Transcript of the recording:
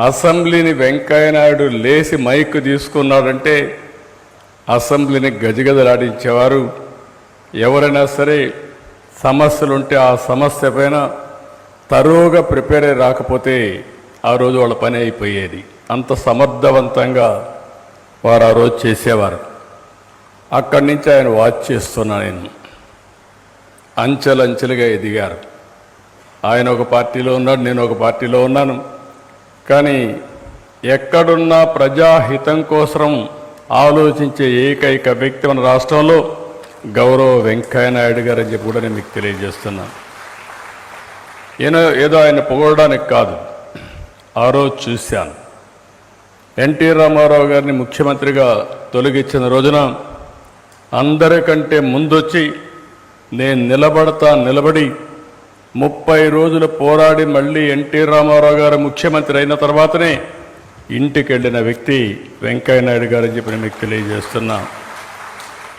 అసెంబ్లీని వెంకయ్యనాయుడు లేచి మైక్ తీసుకున్నాడంటే అసెంబ్లీని గజగజలాడించేవారు. ఎవరైనా సరే సమస్యలుంటే ఆ సమస్య పైన తరువుగా ప్రిపేర్ అయి రాకపోతే ఆ రోజు వాళ్ళ పని అయిపోయేది. అంత సమర్థవంతంగా వారు ఆ రోజు చేసేవారు. అక్కడి నుంచి ఆయన వాచ్ చేస్తున్నా నేను. అంచెలంచెలుగా ఎదిగారు. ఆయన ఒక పార్టీలో ఉన్నాడు నేను ఒక పార్టీలో ఉన్నాను. కానీ ఎక్కడున్నా ప్రజాహితం కోసం ఆలోచించే ఏకైక వ్యక్తి మన రాష్ట్రంలో గౌరవ వెంకయ్య నాయుడు గారు అని చెప్పి కూడా నేను మీకు తెలియజేస్తున్నాను ఏదో ఏదో ఆయన పొగడడానికి కాదు ఆ రోజు చూశాను. ఎన్టీ రామారావు గారిని ముఖ్యమంత్రిగా తొలగించిన రోజున అందరికంటే ముందొచ్చి నేను నిలబడతా నిలబడి ముప్పై రోజులు పోరాడి మళ్ళీ ఎన్టీ రామారావు గారు ముఖ్యమంత్రి అయిన తర్వాతనే ఇంటికి వెళ్ళిన వ్యక్తి వెంకయ్య నాయుడు గారు అని చెప్పి మీకు తెలియజేస్తున్నా.